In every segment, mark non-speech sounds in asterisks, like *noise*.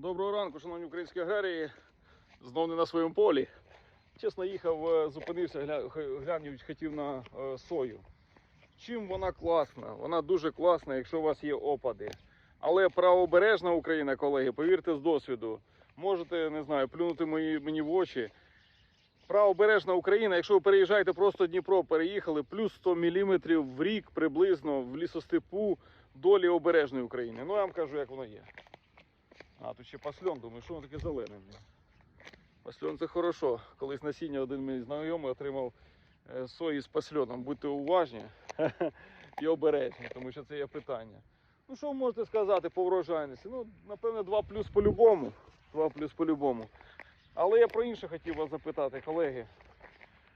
Доброго ранку, шановні українські аграрії. Знов не на своєму полі. Чесно, їхав, е, зупинився, гля- глянув, хотів на е, сою. Чим вона класна? Вона дуже класна, якщо у вас є опади. Але правобережна Україна, колеги, повірте з досвіду, можете, не знаю, плюнути мої, мені в очі. Правобережна Україна, якщо ви переїжджаєте просто Дніпро, переїхали, плюс 100 мм в рік приблизно в лісостепу долі обережної України. Ну я вам кажу, як воно є. А, тут ще пасльон, думаю, що воно таке зелене. Пасльон це хорошо. Колись насіння один мій знайомий отримав е, сої з пасльоном. Будьте уважні *laughs* і обережні, тому що це є питання. Ну що ви можете сказати по врожайності? Ну, напевне, 2 плюс по-любому. 2 плюс по-любому. Але я про інше хотів вас запитати, колеги.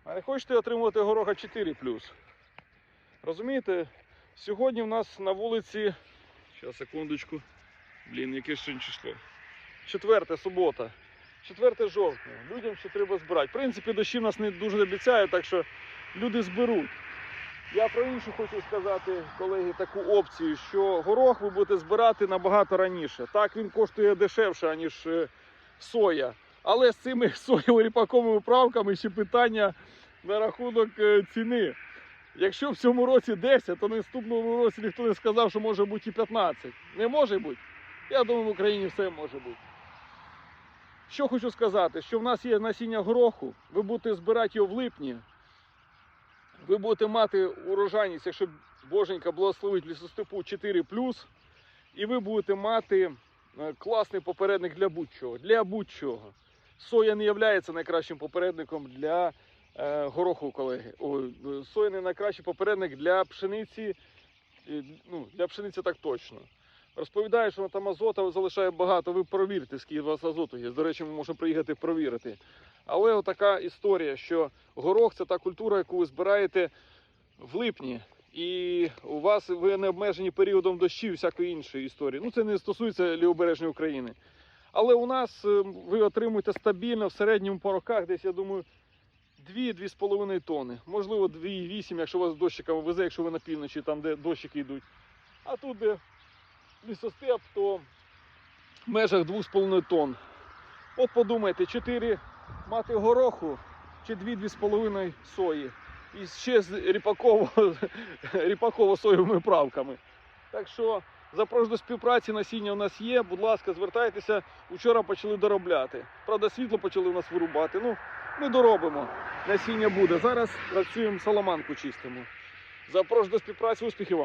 А не хочете отримувати гороха 4 плюс? Розумієте, сьогодні в нас на вулиці. Зараз, секундочку. Блін, яке ще число. Четверте субота. 4 жовтня. Людям ще треба збирати. В принципі, дощі нас не дуже обіцяють, так що люди зберуть. Я про іншу хочу сказати, колеги, таку опцію, що горох ви будете збирати набагато раніше. Так він коштує дешевше, аніж е, соя. Але з цими *laughs* соєво-ріпаковими правками ще питання на рахунок е, ціни. Якщо в цьому році 10, то наступному році ніхто не сказав, що може бути і 15. Не може бути. Я думаю, в Україні все може бути. Що хочу сказати, що в нас є насіння гороху, ви будете збирати його в липні, ви будете мати урожайність, якщо боженька благословить лісостепу 4 і ви будете мати е, класний попередник для будь-чого. Для будь-чого. Соя не є найкращим попередником для е, гороху, колеги. О, е, соя не найкращий попередник для пшениці. е, Ну, для пшениці так точно. Розповідає, що там азота залишає багато. Ви провірте, скільки у вас азоту є. До речі, ми можемо приїхати провірити. Але отака історія, що горох це та культура, яку ви збираєте в липні. І у вас ви не обмежені періодом дощів, всякої іншої історії. Ну це не стосується лівобережної України. Але у нас е, ви отримуєте стабільно в середньому по роках, десь я думаю, 2-2,5 тонни. Можливо, 2,8, якщо вас дощиками везе, якщо ви на півночі, там де дощики йдуть. А тут, де лісостеп, то в межах 2,5 тонн. От подумайте, 4 мати гороху чи 2-2,5 сої. І ще з ріпаково, *laughs* ріпаково-соєвими правками. Так що запрошую до співпраці, насіння у нас є. Будь ласка, звертайтеся. Учора почали доробляти. Правда, світло почали у нас вирубати. Ну, ми доробимо. Насіння буде. Зараз працюємо, саламанку чистимо. Запрошую до співпраці, успіхів вам!